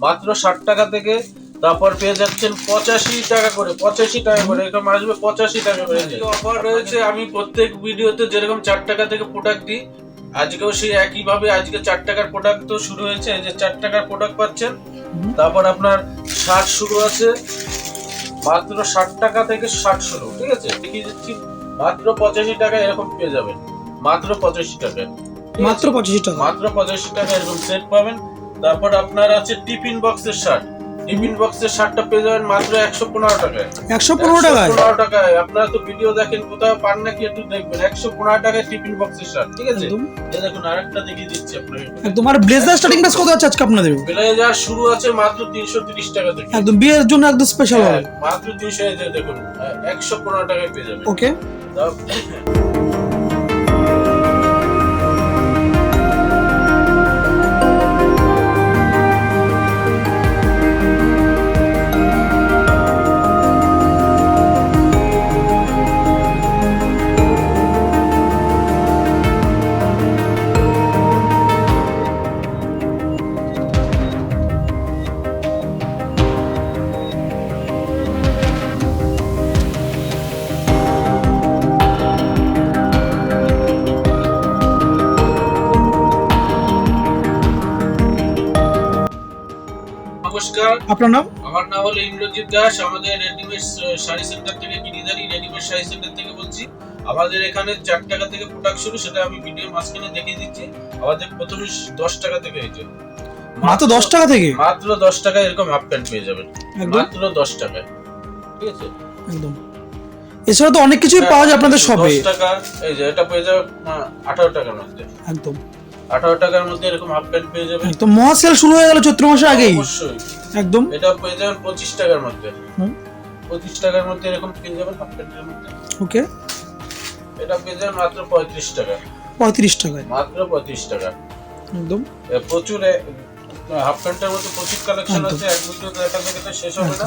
মাত্র ষাট টাকা থেকে তারপর পেয়ে যাচ্ছেন পঁচাশি টাকা করে পঁচাশি টাকা করে এরকম আসবে পঁচাশি টাকা করে। অফার রয়েছে আমি প্রত্যেক ভিডিওতে যেরকম চার টাকা থেকে প্রোডাক্ট দিই আজকেও সেই একইভাবে আজকে চার টাকার প্রোডাক্ট তো শুরু হয়েছে যে চার টাকার প্রোডাক্ট পাচ্ছেন। তারপর আপনার ষাট শুরু আছে মাত্র ষাট টাকা থেকে ষাট শুরু ঠিক আছে? দেখিয়ে দিচ্ছি মাত্র পঁচাশি টাকা এরকম পেয়ে যাবেন মাত্র পঁচাশি টাকা মাত্র? পঁচাশি টাকা। মাত্র পঁচাশি টাকা এরকম সেট পাবেন। তারপর আপনার আছে টিফিন বক্সের শার্ট টিফিন বক্সের শার্টটা পেয়ে যাবেন মাত্র একশো পনেরো টাকায়। একশো পনেরো টাকায়? পনেরো টাকায়। আপনারা তো ভিডিও দেখেন কোথাও পান নাকি একটু দেখবেন। একশো পনেরো টাকায় টিফিন বক্সের শার্ট ঠিক আছে? এই দেখুন আরেকটা দেখিয়ে দিচ্ছি আপনাকে। আর ব্লেজার স্টার্টিং প্রাইস কত আছে আজকে আপনাদের? ব্লেজার শুরু আছে মাত্র তিনশো তিরিশ টাকা থেকে। একদম বিয়ের জন্য একদম স্পেশাল হ্যাঁ, হবে মাত্র তিনশো দেখুন একশো পনেরো টাকায় পেয়ে যাবেন। ওকে নমস্কার। আপনার নাম? আমার নাম হলো ইন্দ্রজিৎ দাস। আমাদের রেডিমেড শাড়ি সেন্টার থেকে রেডিমেড শাড়ি সেন্টার থেকে বলছি। আমাদের এখানে চার টাকা থেকে প্রোডাক্ট শুরু সেটা আমি ভিডিও মাঝখানে দেখিয়ে দিচ্ছি। আমাদের প্রথমে দশ টাকা থেকে হয়েছে। মাত্র দশ টাকা থেকে? মাত্র দশ এরকম হাফ প্যান্ট পেয়ে যাবেন। মাত্র দশ টাকায়। ঠিক আছে? একদম। এছাড়া তো অনেক কিছুই পাওয়া যায় আপনাদের শপে দশ টাকা এই যে এটা পেয়ে যাবে আঠারো টাকার মধ্যে। একদম। আঠারো টাকার মধ্যে এরকম হাফ প্যান্ট পেয়ে যাবেন মহা সেল শুরু হয়ে গেল চৈত্র আগেই। অবশ্যই। একদম। এটা পেয়ে যাবেন পঁচিশ টাকার মধ্যে। পঁচিশ টাকার মধ্যে এরকম পেয়ে যাবেন হাফ প্যান্টের মধ্যে। ওকে। এটা পেয়ে যাবেন মাত্র পঁয়ত্রিশ টাকা। পঁয়ত্রিশ টাকায়। মাত্র পঁয়ত্রিশ টাকা। একদম। প্রচুর হাফ প্যান্টের মধ্যে প্রচুর কালেকশন একদম। আছে এক দুটো দেখা থেকে তো শেষ হবে না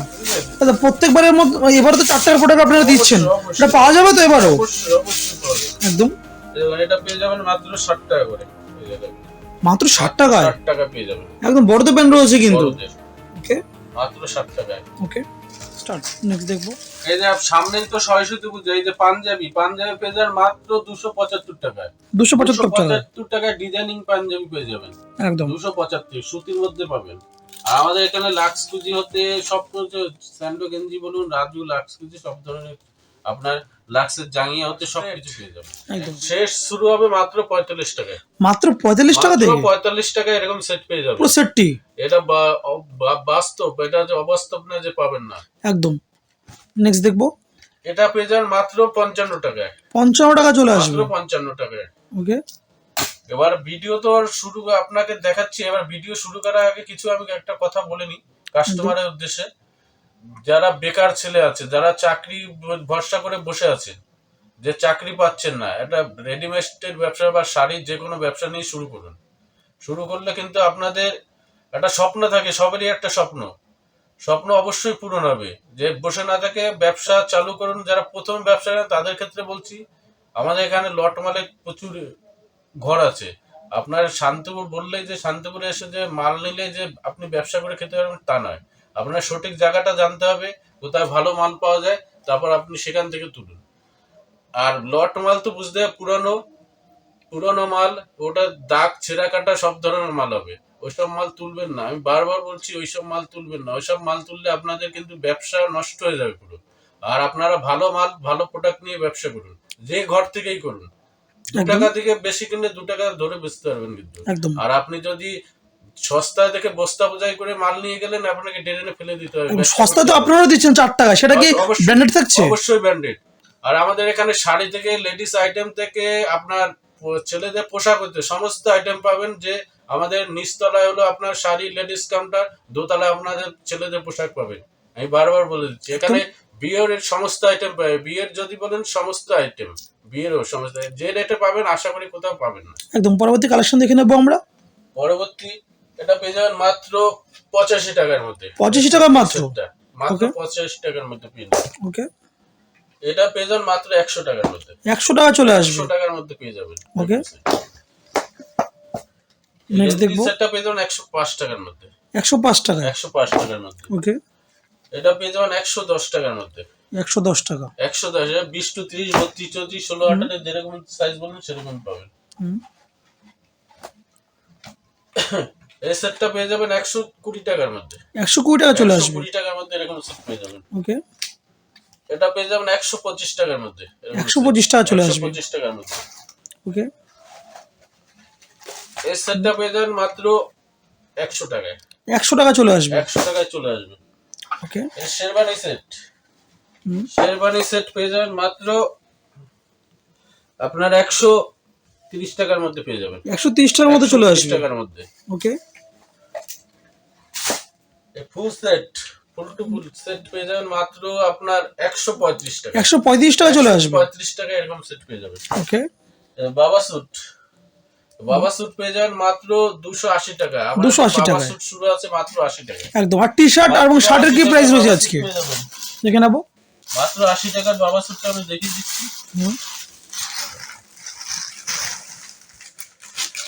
আচ্ছা প্রত্যেকবারের মতো এবারে তো চার টাকার প্রোডাক্ট আপনারা দিচ্ছেন। এটা পাওয়া যাবে তো এবারও? অবশ্যই অবশ্যই পাওয়া যাবে। একদম। এবার এটা পেয়ে যাবেন মাত্র ষাট টাকা করে। মাত্র ষাট টাকায়? ষাট টাকা পেয়ে যাবেন। একদম বড় রয়েছে কিন্তু। ওকে মাত্র ষাট টাকায়। ওকে স্টার্ট নেক্সট দেখব। এই যে সামনেই তো সরস্বতী পুজো এই যে পাঞ্জাবি পাঞ্জাবি পেয়ে যাবেন মাত্র দুশো পঁচাত্তর টাকায়। দুশো পঁচাত্তর পঁচাত্তর টাকায় ডিজাইনিং পাঞ্জাবি পেয়ে যাবেন। একদম। দুশো পঁচাত্তর সুতির মধ্যে পাবেন। আর আমাদের এখানে লাক্স কুজি হতে সব স্যান্ডো গেঞ্জি বলুন রাজু লাক্স কুজি সব ধরনের আপনার লাক্সের জাঙ্গিয়া হতে সব কিছু পেয়ে একদম। শেষ শুরু হবে মাত্র পঁয়তাল্লিশ টাকায়। মাত্র পঁয়তাল্লিশ টাকা মাত্র পঁয়তাল্লিশ টাকায় এরকম সেট পেয়ে পুরো সেটটি এটা বাস্তব এটা যে অবাস্তব না যে পাবেন না। একদম। নেক্সট দেখব। এটা পেয়ে যাবেন মাত্র পঞ্চান্ন টাকায়। পঞ্চান্ন টাকা চলে মাত্র আসবে পঞ্চান্ন টাকায়। ওকে। এবার ভিডিও তো শুরু আপনাকে দেখাচ্ছি। এবার ভিডিও শুরু করার আগে কিছু আমি একটা কথা বলে নিই। কাস্টমারের উদ্দেশ্যে। যারা বেকার ছেলে আছে, যারা চাকরি ভরসা করে বসে আছে, যে চাকরি পাচ্ছেন না, একটা রেডিমেডের ব্যবসা বা শাড়ির যে কোনো ব্যবসা নিয়ে শুরু করুন। শুরু করলে কিন্তু আপনাদের একটা স্বপ্ন থাকে, সবারই একটা স্বপ্ন। স্বপ্ন অবশ্যই পূরণ হবে। যে বসে না থাকে ব্যবসা চালু করুন, যারা প্রথম ব্যবসা তাদের ক্ষেত্রে বলছি, আমাদের এখানে লট মালে প্রচুর ঘর আছে। আপনার শান্তিপুর বললেই যে, শান্তিপুরে এসে যে মাল নিলে যে আপনি ব্যবসা করে খেতে পারবেন, তা নয়। আপনার সঠিক জায়গাটা জানতে হবে কোথায় ভালো মাল পাওয়া যায় তারপর আপনি সেখান থেকে তুলুন। আর লট মাল তো বুঝতে হবে পুরানো পুরানো মাল ওটা দাগ ছেঁড়া কাটা সব ধরনের মাল হবে। ওইসব মাল তুলবেন না। আমি বারবার বলছি ওইসব মাল তুলবেন না। ওইসব মাল তুললে আপনাদের কিন্তু ব্যবসা নষ্ট হয়ে যাবে পুরো। আর আপনারা ভালো মাল ভালো প্রোডাক্ট নিয়ে ব্যবসা করুন। যে ঘর থেকেই করুন। দু টাকা থেকে বেশি কিনলে দু টাকা ধরে বেচতে পারবেন কিন্তু। আর আপনি যদি সস্তায় দেখে বস্তা বোঝাই করে মাল নিয়ে গেলেন আপনাকে ফেলে দিতে হবে। সস্তা তো আপনারা দিচ্ছেন চার টাকা সেটা কি ব্র্যান্ডেড থাকছে? অবশ্যই ব্র্যান্ডেড আর আমাদের এখানে শাড়ি থেকে লেডিস আইটেম থেকে আপনার ছেলেদের পোশাক হতে সমস্ত আইটেম পাবেন যে আমাদের নিচতলায় হলো আপনার শাড়ি লেডিস কাউন্টার দোতলায় আপনাদের ছেলেদের পোশাক পাবেন। আমি বারবার বলে দিচ্ছি এখানে বিয়ের সমস্ত আইটেম পাবে বিয়ের যদি বলেন সমস্ত আইটেম বিয়েরও সমস্ত যে রেটে পাবেন আশা করি কোথাও পাবেন না। একদম পরবর্তী কালেকশন দেখে নেব আমরা। পরবর্তী এটা পেয়ে যাবেন মাত্র পঁচাশি টাকার মধ্যে। পঁচাশি টাকা মাত্র। মাত্র পঁচাশি টাকার মধ্যে পেয়ে। ওকে এটা পেয়ে যাবেন মাত্র একশো টাকার মধ্যে। একশো টাকা চলে আসবে। একশো টাকার মধ্যে পেয়ে যাবেন। Okay. Next দেখব। সেটটা পেয়ে যাবেন একশো পাঁচ টাকার মধ্যে। একশো পাঁচ টাকা। একশো পাঁচ টাকার মধ্যে। ওকে এটা পেয়ে যাবেন একশো দশ টাকার মধ্যে। একশো দশ টাকা। একশো দশ বিশ টু ত্রিশ বত্রিশ চৌত্রিশ ষোলো আঠারো যেরকম সাইজ বলবেন সেরকম পাবেন। হুম। এই সেটটা পেয়ে যাবেন একশো কুড়ি টাকার মধ্যে। একশো কুড়ি টাকা চলে আসবে। কুড়ি টাকার মধ্যে এরকম সেট পেয়ে যাবেন। ওকে। এটা পেয়ে যাবেন একশো পঁচিশ টাকার মধ্যে। একশো পঁচিশ টাকা চলে আসবে। পঁচিশ টাকার মধ্যে। ওকে। এই সেটটা পেয়ে যাবেন মাত্র একশো টাকায়। একশো টাকা চলে আসবে। একশো টাকায় চলে আসবে। ওকে। এই শেরবানি সেট হুম। শেরবানি সেট পেয়ে যাবেন মাত্র আপনার একশো তিরিশ টাকার মধ্যে পেয়ে যাবেন। একশো তিরিশ টাকার মধ্যে চলে আসবে। টাকার মধ্যে। Okay. Full set full to full set পেয়ে যাবেন মাত্র আপনার একশো পঁয়ত্রিশ টাকা। একশো পঁয়ত্রিশ টাকা চলে আসবে। পঁয়ত্রিশ টাকা এরকম সেট পেয়ে যাবেন। ওকে। বাবা স্যুট বাবা স্যুট পেয়ে যাবেন মাত্র দুশো আশি টাকা। আমার 280 বাবা টাকায়। স্যুট শুরু আছে মাত্র আশি টাকা একদম। আর টি শার্ট আর এবং শার্টের কি প্রাইস রয়েছে আজকে। দেখে নেব। মাত্র আশি টাকার বাবা স্যুটটা আমি দেখিয়ে দিচ্ছি।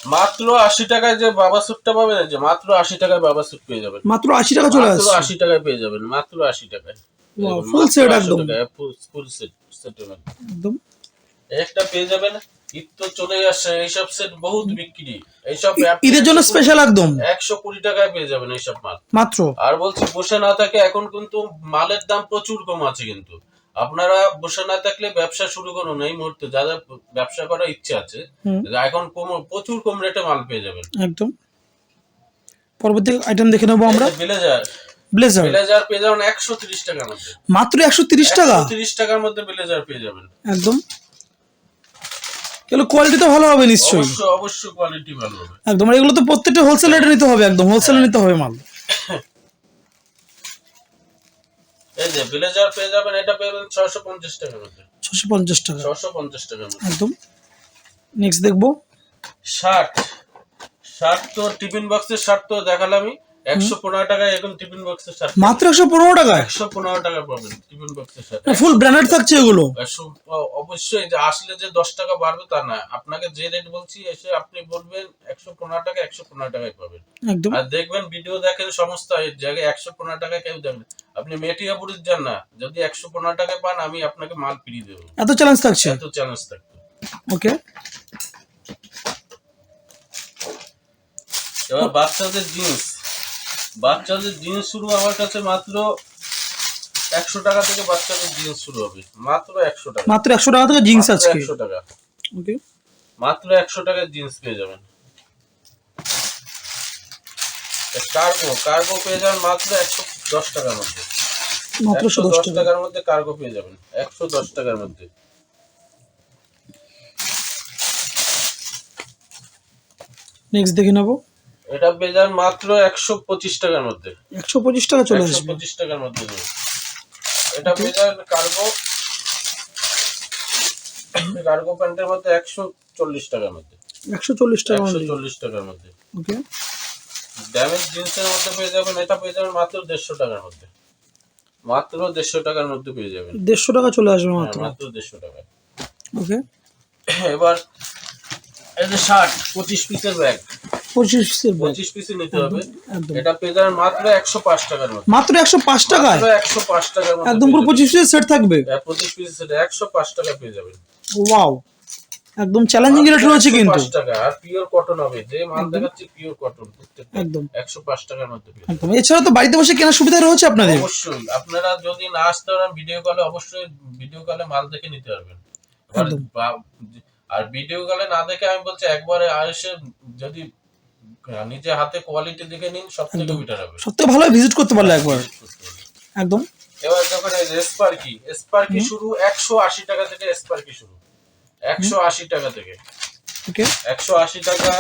মাত্র আশি টাকায় যে বাবা স্যুটটা পাবেন যে মাত্র আশি টাকায় বাবা স্যুট পেয়ে যাবেন। মাত্র আশি টাকা চলে আসছে। আশি টাকায় পেয়ে যাবেন মাত্র আশি টাকায়। Set 80 একদম। set এর মধ্যে। একদম। একটা পেয়ে যাবেন ঈদ তো চলে আসছে এইসব সেট বহুত বিক্রি। এইসব ঈদের জন্য স্পেশাল একদম। একশো কুড়ি টাকায় পেয়ে যাবেন এইসব মাল। মাত্র। আর বলছি বসে না থাকে এখন কিন্তু মালের দাম প্রচুর কম আছে কিন্তু। আপনারা বসে না থাকলে ব্যবসা শুরু করুন এই মুহূর্তে যাদের ব্যবসা করার ইচ্ছে আছে। এখন প্রচুর কম রেটে মাল পেয়ে যাবেন। একদম। পরবর্তী আইটেম দেখে নেব আমরা। ব্লেজার ব্লেজার ব্লেজার পেয়ে যাবেন একশো তিরিশ টাকার মধ্যে। মাত্র একশো তিরিশ টাকা? তিরিশ টাকার মধ্যে ব্লেজার পেয়ে যাবেন। একদম। এগুলো কোয়ালিটি তো ভালো হবে নিশ্চয়ই। অবশ্যই অবশ্যই কোয়ালিটি ভালো হবে। একদম এগুলো তো প্রত্যেকটা হোলসেল রেটে নিতে হবে একদম। হোলসেলে নিতে হবে মাল। এই যে ব্লেজার পেয়ে যাবেন এটা পেয়ে ছশো পঞ্চাশ টাকার মধ্যে। ছশো পঞ্চাশ টাকা। ছশো পঞ্চাশ টাকার মধ্যে। একদম। নেক্সট দেখব। শার্ট। শার্ট তো টিফিন বক্সের শার্ট তো দেখালামই। একশো পনেরো টাকায় এখন টিফিন বক্সের শার্ট। মাত্র একশো পনেরো টাকায়? একশো পনেরো টাকা পাবেন টিফিন বক্সের শার্ট। ফুল ব্র্যান্ডেড থাকছে এগুলো? একশো- অবশ্যই যে আসলে যে দশ টাকা বাড়বে তা না। আপনাকে যে রেট বলছি এসে আপনি বলবেন একশো পনেরো টাকা একশো পনেরো টাকায় পাবেন। একদম। আর দেখবেন ভিডিও দেখেন সমস্ত জায়গায় একশো পনেরো টাকায় কেউ দেখবেন আপনি মেটিয়াপুরের যান না। যদি একশো পনেরো টাকায় পান আমি আপনাকে মাল ফিরিয়ে দেবো। এত চ্যালেঞ্জ থাকছে? এত চ্যালেঞ্জ থাকতো ওকে এবার বাচ্চাদের জিন্স। বাচ্চাদের জিন্স শুরু আমার কাছে মাত্র একশো টাকা থেকে বাচ্চাদের জিন্স শুরু হবে। মাত্র একশো টাকা। মাত্র একশো টাকা থেকে জিন্স আজকে? একশো টাকা। ওকে মাত্র একশো টাকার জিন্স পেয়ে যাবেন। কার্গো কার্গো পেয়ে যাবেন মাত্র একশো দশ টাকার মধ্যে। মাত্র দশ টাকার মধ্যে কার্গো পেয়ে যাবেন। একশো দশ টাকার মধ্যে। নেক্সট দেখে নেব। এটা যাবেন মাত্র একশো পঁচিশ টাকার মধ্যে। একশো পঁচিশ টাকা চলে আসবে। পঁচিশ টাকার মধ্যে। এটা যাবেন কার্গো কার্গো প্যান্টের মধ্যে একশো চল্লিশ টাকার মধ্যে। একশো চল্লিশ টাকা চল্লিশ টাকার মধ্যে। ওকে ড্যামেজ জিন্সের মধ্যে পেয়ে যাবেন এটা পেয়ে যাবেন মাত্র দেড়শো টাকার মধ্যে। মাত্র দেড়শো টাকার মধ্যে পেয়ে যাবেন। দেড়শো টাকা চলে আসবে হ্যাঁ, মাত্র? মাত্র দেড়শো টাকা ওকে। এবার এই যে শার্ট পঁচিশ পিসের ব্যাগ। পঁচিশ পিসের পঁচিশ পিসে নিতে হবে। এটা পেয়ে যাবেন মাত্র একশো পাঁচ টাকার মধ্যে। মাত্র একশো পাঁচ মাত্র একশো পাঁচ টাকার একদম পুরো পঁচিশ পিসের সেট থাকবে? পঁচিশ পিস সেটা একশো পাঁচ টাকা পেয়ে যাবেন। ওয়াও। একদম চ্যালেঞ্জিং রেট রয়েছে কিন্তু। 105 টাকা আর পিওর কটন হবে। যে মাল দেখাচ্ছি পিওর কটন একদম। একশো পাঁচ টাকার মধ্যে একদম। এছাড়া তো বাড়িতে বসে কেনার সুবিধা রয়েছে আপনাদের। অবশ্যই। আপনারা যদি না আসতে পারেন ভিডিও কলে অবশ্যই ভিডিও কলে মাল দেখে নিতে পারবেন। আর একদম। আর ভিডিও কলে না দেখে আমি বলছি একবারে এসে যদি নিজে হাতে কোয়ালিটি দেখে নিন সব থেকে একদম। বেটার হবে। থেকে ভালো ভিজিট করতে পারলে একবার। একদম। এবার যে স্পার্কি স্পার্কি শুরু একশো আশি টাকা থেকে স্পার্কি শুরু। একশো আশি টাকা থেকে। ওকে। একশো আশি টাকা।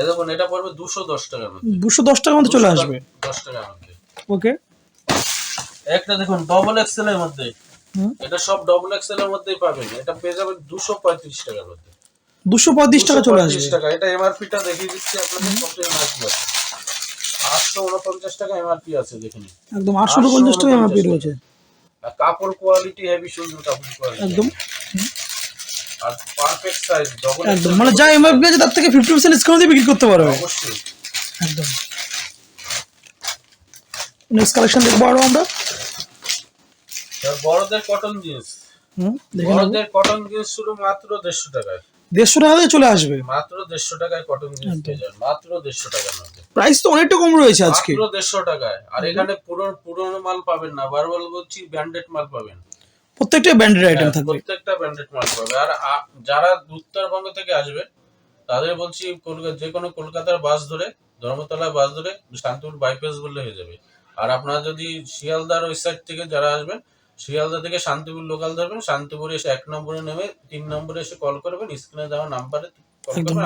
এ দেখুন এটা পড়বে দুশো দশ টাকার মধ্যে। দুশো দশ টাকার মধ্যে চলে আসবে? দশ টাকার মধ্যে। ওকে। একটা দেখুন ডবল এক্সেল এর মধ্যে। এটা সব ডবল এক্সেল এর মধ্যেই পাবেন। এটা পেয়ে যাবেন দুশো পঁয়ত্রিশ টাকার মধ্যে। দুশো পঁয়ত্রিশ টাকা চলে 235 আসবে টাকা। এটা এমআরপি টা দেখিয়ে দিচ্ছি আপনাদের কত এমআরপি আছে। আটশো উনপঞ্চাশ টাকা এমআরপি আছে দেখে নিন। একদম আটশো পঞ্চাশ টাকা এমআরপি রয়েছে। কাপড় কোয়ালিটি হেভি সুন্দর কাপড় কোয়ালিটি একদম। আর পার আপেক্স সাইজ ডবল একদম মানে যা এমআরপি আছে তার থেকে ফিফটি পার্সেন্ট ডিসকাউন্ট দিয়ে বিক্রি করতে পারবে। অবশ্যই। একদম। নেক্সট কালেকশন দেখব আরও আমরা। বড়দের কটন জিন্স হুম বড়দের কটন জিন্স শুরু মাত্র দেড়শো টাকায়। দেড়শো টাকা থেকে চলে আসবে। মাত্র দেড়শো টাকায় কটন জিন্স পেয়ে যাবেন। মাত্র দেড়শো টাকার মধ্যে প্রাইস তো অনেকটা কম রয়েছে আজকে। দেড়শো টাকায়। আর এখানে পুরো পুরোনো মাল পাবেন না। বারবার বলছি ব্র্যান্ডেড মাল পাবেন। প্রত্যেকটা ব্র্যান্ডেড আইটেম থাকবে। প্রত্যেকটা ব্র্যান্ডেড মাল পাবে। আর যারা উত্তরবঙ্গ থেকে আসবে তাদের বলছি কলকাতা যে কোনো কলকাতার বাস ধরে ধর্মতলা বাস ধরে শান্তিপুর বাইপাস বললে হয়ে যাবে। আর আপনারা যদি শিয়ালদার ওই সাইড থেকে যারা আসবেন শিয়ালদা থেকে শান্তিপুর লোকাল ধরবেন শান্তিপুরে এসে এক নম্বরে নেমে তিন নম্বরে এসে কল করবেন স্ক্রিনে দেওয়া নাম্বারে একদম।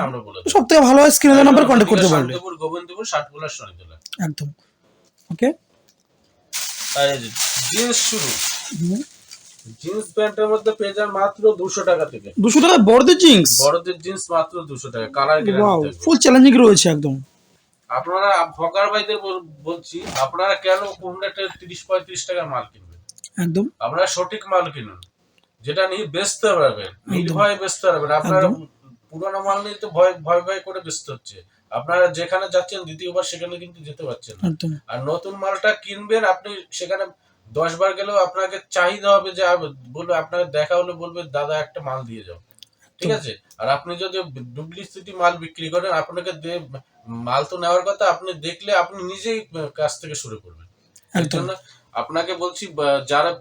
সব থেকে ভালো হয় স্ক্রিনের নাম্বার কন্ট্যাক্ট করতে পারবে গোবিন্দপুর ষাটকুলার শনিতলা একদম। ওকে জিন্স শুরু। জিন্স প্যান্টের মধ্যে পেয়ে যান মাত্র দুশো টাকা থেকে। দুশো টাকা বড়দের জিন্স বড়দের জিন্স মাত্র দুশো টাকা কালার ফুল চ্যালেঞ্জিং রয়েছে একদম। আপনারা ভকার ভাইদের বলছি আপনারা কেন কম তিরিশ পঁয়ত্রিশ টাকার মাল কিনবেন? একদম। আপনারা সঠিক মাল কিনুন। যেটা নিয়ে বেচতে পারবেন নির্ভয়ে বেচতে পারবেন আপনারা পুরোনো মাল নিয়ে তো ভয় ভয় ভয় করে বেচতে হচ্ছে। আপনারা যেখানে যাচ্ছেন দ্বিতীয়বার সেখানে কিন্তু যেতে পারছেন না। আর নতুন মালটা কিনবেন আপনি সেখানে দশ বার গেলেও আপনাকে চাহিদা হবে যে বলবে আপনাকে দেখা হলে বলবে দাদা একটা মাল দিয়ে যাও। ঠিক আছে? আর আপনি যদি ডুপ্লিসিটি মাল বিক্রি করেন আপনাকে মাল তো নেওয়ার কথা আপনি দেখলে আপনি নিজেই কাজ থেকে শুরু করবেন। আপনাকে বলছি যারা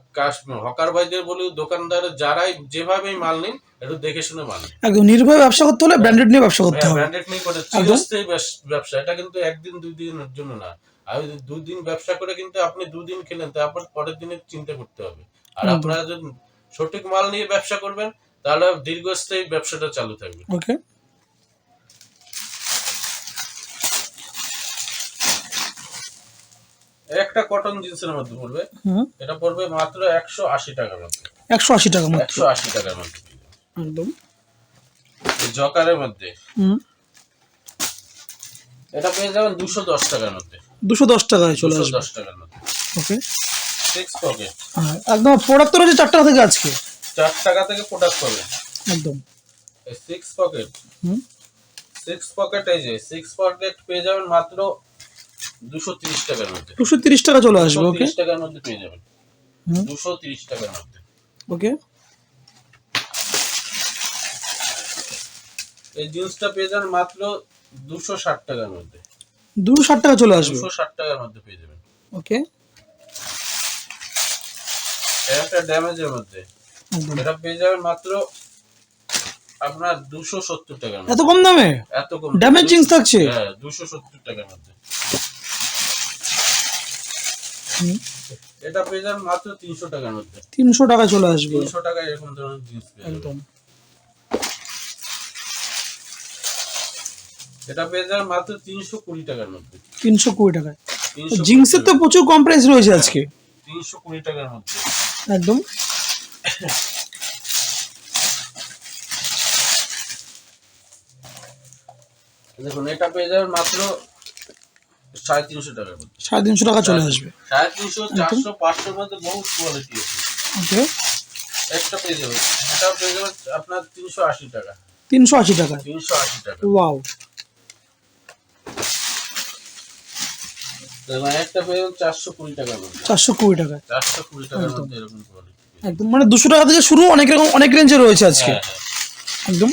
হকার ভাইদের বলি দোকানদার যারাই যেভাবেই মাল নিন একটু দেখে শুনে মাল একদম নির্ভয় ব্যবসা করতে হলে ব্র্যান্ডেড নিয়ে ব্যবসা করতে হবে। ব্র্যান্ডেড নিয়ে করে। চিরস্থায়ী ব্যবসা। এটা কিন্তু একদিন দুই দিনের জন্য না। আমি দুই দিন ব্যবসা করে কিন্তু আপনি দুদিন খেলেন তারপর পরের দিনে চিন্তা করতে হবে। আর। আপনারা যদি সঠিক মাল নিয়ে ব্যবসা করবেন তাহলে দীর্ঘস্থায়ী ব্যবসাটা চালু থাকবে। ওকে একটা কটন জিন্সের মধ্যে পড়বে। এটা পড়বে মাত্র একশো আশি টাকার মধ্যে। একশো আশি টাকা মাত্র একশো আশি টাকার মধ্যে। একদম। জকারের মধ্যে। হুম। এটা পেয়ে যাবেন দুশো দশ টাকার মধ্যে। দুশো দশ টাকায় চলে আসবে। দশ টাকার মধ্যে। ওকে। সিক্স পকেট হ্যাঁ একদম প্রোডাক্ট রয়েছে চার টাকা থেকে আজকে। চার টাকা থেকে প্রোডাক্ট পাবে একদম। সিক্স পকেট হুম। সিক্স পকেট এই যে সিক্স পকেট পেয়ে যাবেন মাত্র দুশো তিরিশ টাকার মধ্যে। দুশো তিরিশ টাকা চলে আসবে ওকে? টাকার মধ্যে পেয়ে যাবেন। দুশো তিরিশ টাকার মধ্যে। ওকে? এই জিন্সটা পেয়ে যাবেন মাত্র দুশো ষাট টাকার মধ্যে। দুশো ষাট টাকা চলে আসবে। দুশো ষাট টাকার মধ্যে পেয়ে যাবেন। ওকে? এটা একটা ড্যামেজের মধ্যে। এটা পেয়ে যাবেন মাত্র আপনার দুশো সত্তর টাকার এত কম দামে? এত কম ড্যামেজ জিন্স থাকছে? হ্যাঁ দুশো সত্তর টাকার মধ্যে। এটা পেয়ে যাবেন মাত্র তিনশো টাকার মধ্যে। তিনশো টাকা চলে আসবে। তিনশো টাকায় এরকম ধরনের জিন্স একদম। এটা পেয়ে যাবেন মাত্র তিনশো কুড়ি টাকার মধ্যে। তিনশো কুড়ি টাকায়। তিনশো জিন্সের তো প্রচুর কম প্রাইস রয়েছে আজকে। তিনশো কুড়ি টাকার মধ্যে। একদম। দেখুন এটা পেয়ে যাবেন মাত্র সাড়ে তিনশো টাকার মধ্যে। সাড়ে তিনশো টাকা চলে আসবে। সাড়ে তিনশো চারশো পাঁচশোর মধ্যে বহু কোয়ালিটি আছে। ওকে। একটা পেয়ে যাবেন। এটা পেয়ে যাবেন আপনার তিনশো আশি টাকা। তিনশো আশি টাকা। তিনশো আশি টাকা। ওয়াও। একটা পেয়ে যাবেন চারশো কুড়ি টাকার মধ্যে। চারশো কুড়ি টাকায় চারশো কুড়ি টাকার মধ্যে এরকম কোয়ালিটি একদম। মানে দুশো টাকা থেকে শুরু অনেক রকম অনেক রেঞ্জে রয়েছে আজকে। হ্যাঁ হ্যাঁ। একদম।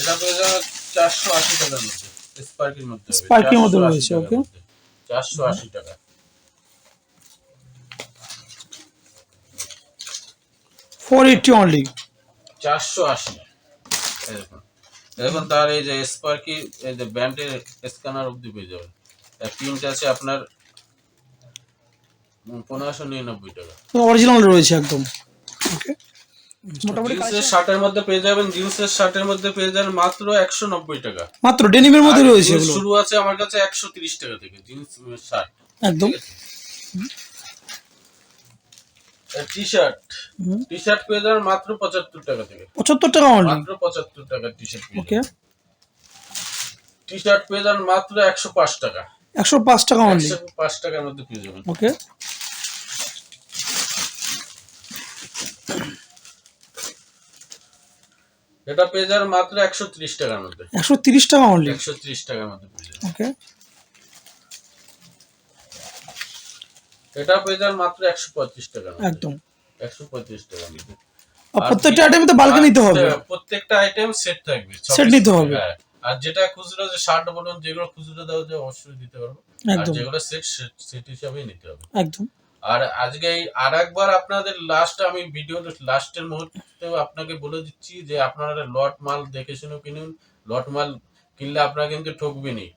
এটা পেয়ে যাবেন চারশো আশি টাকার মধ্যে। স্পার্কির মধ্যে। স্পার্কির মধ্যে রয়েছে. চারশো আশি টাকা। ফোর এইটটি অনলি চারশো আশি। দেখুন। তার এই যে স্পার্কি এই যে ব্যান্ডের স্ক্যানার অবধি পেয়ে যাবেন। তার প্রিন্ট আছে আপনার পনেরোশো নিরানব্বই টাকা। অরিজিনাল রয়েছে একদম। ওকে মোটামুটি জিন্সের শার্টের মধ্যে পেয়ে যাবেন জিন্সের শার্টের মধ্যে পেয়ে যাবেন মাত্র একশো নব্বই টাকা। মাত্র ডেনিমের মধ্যে রয়েছে শুরু আছে আমার কাছে একশো তিরিশ টাকা থেকে জিন্স শার্ট একদম। টি শার্ট টি শার্ট পেয়ে যাবেন মাত্র পঁচাত্তর টাকা থেকে। পঁচাত্তর টাকা অনলি মাত্র পঁচাত্তর টাকা টি শার্ট ওকে টি শার্ট পেয়ে যাবেন মাত্র একশো পাঁচ টাকা। একশো পাঁচ টাকা অনলি পাঁচ টাকার মধ্যে পেয়ে যাবেন। ওকে এটা পেয়ে যাবেন মাত্র একশো ত্রিশ টাকার মধ্যে। একশো তিরিশ টাকা অনলি একশো ত্রিশ টাকার মধ্যে ওকে এটা পেয়ে যাবেন মাত্র একশো পঁয়ত্রিশ টাকার মধ্যে। একদম। একশো পঁয়ত্রিশ টাকার প্রত্যেকটা আইটেম তো বালকে নিতে হবে। প্রত্যেকটা আইটেম সেট থাকবে। Piece নিতে হবে। হ্যাঁ। আর যেটা খুচরো যে শার্ট বলুন যেগুলো খুচরো দেওয়া যায় অবশ্যই দিতে পারব। আর যেগুলো সেট সেট হিসাবেই নিতে হবে। একদম। আর আজকে আর একবার আপনাদের লাস্ট আমি ভিডিও লাস্টের মুহূর্তে আপনাকে বলে দিচ্ছি যে আপনারা লট মাল দেখে শুনে কিনুন। লট মাল কিনলে আপনারা কিন্তু ঠকবেনই।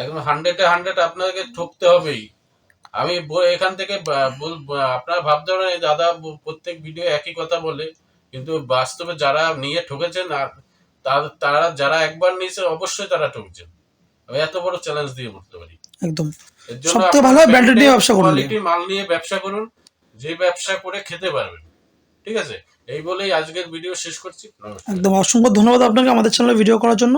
একদম হান্ড্রেডে হান্ড্রেড আপনাকে ঠকতে হবেই। আমি এখান থেকে আপনারা ভাবতে পারেন দাদা প্রত্যেক ভিডিও একই কথা বলে, কিন্তু বাস্তবে যারা নিয়ে ঠকেছেন, আর তারা যারা একবার নিয়েছে, অবশ্যই তারা ঠকছেন। আমি এত বড় চ্যালেঞ্জ দিয়ে বলতে পারি। একদম। সবথেকে ভালো branded নিয়ে ব্যবসা করুন। কোয়ালিটি মাল নিয়ে ব্যবসা করুন যে ব্যবসা করে খেতে পারবেন। ঠিক আছে? এই বলেই আজকের ভিডিও শেষ করছি। নমস্কার। একদম অসংখ্য ধন্যবাদ আপনাকে আমাদের চ্যানেলে ভিডিও করার জন্য।